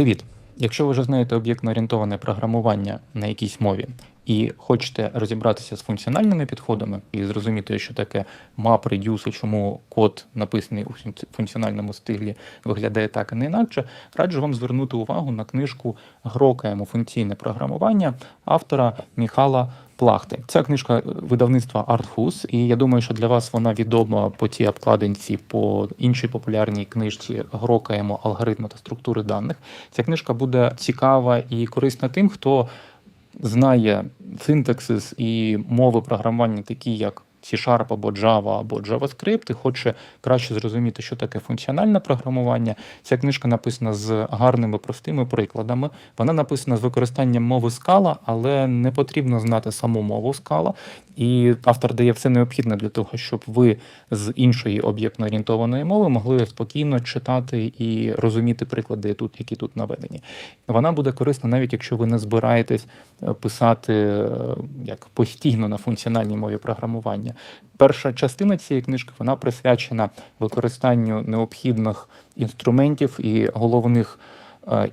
Привіт! Якщо ви вже знаєте об'єктно-орієнтоване програмування на якійсь мові і хочете розібратися з функціональними підходами і зрозуміти, що таке map, reduce, чому код написаний у функціональному стилі виглядає так, а не інакше, раджу вам звернути увагу на книжку Грокаємо функційне програмування автора Міхала Плахти. Ця книжка видавництва Arthus, і я думаю, що для вас вона відома по тій обкладинці, по іншій популярній книжці Грокаємо алгоритми та структури даних. Ця книжка буде цікава і корисна тим, хто знає синтаксис і мови програмування, такі як C-Sharp або Java або JavaScript, і хоче краще зрозуміти, що таке функціональне програмування. Ця книжка написана з гарними простими прикладами. Вона написана з використанням мови Scala, але не потрібно знати саму мову Scala. І автор дає все необхідне для того, щоб ви з іншої об'єктно-орієнтованої мови могли спокійно читати і розуміти приклади, тут, які тут наведені. Вона буде корисна навіть якщо ви не збираєтесь писати е, як постійно на функціональній мові програмування. Перша частина цієї книжки вона присвячена використанню необхідних інструментів і головних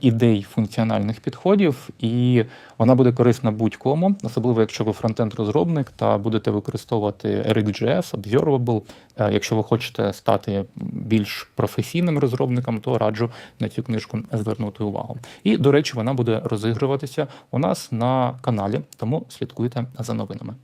ідей функціональних підходів, і вона буде корисна будь-кому, особливо якщо ви фронтенд-розробник та будете використовувати React.js, Observable. Е, Якщо ви хочете стати більш професійним розробником, то раджу на цю книжку звернути увагу. І, до речі, вона буде розігруватися у нас на каналі, тому слідкуйте за новинами.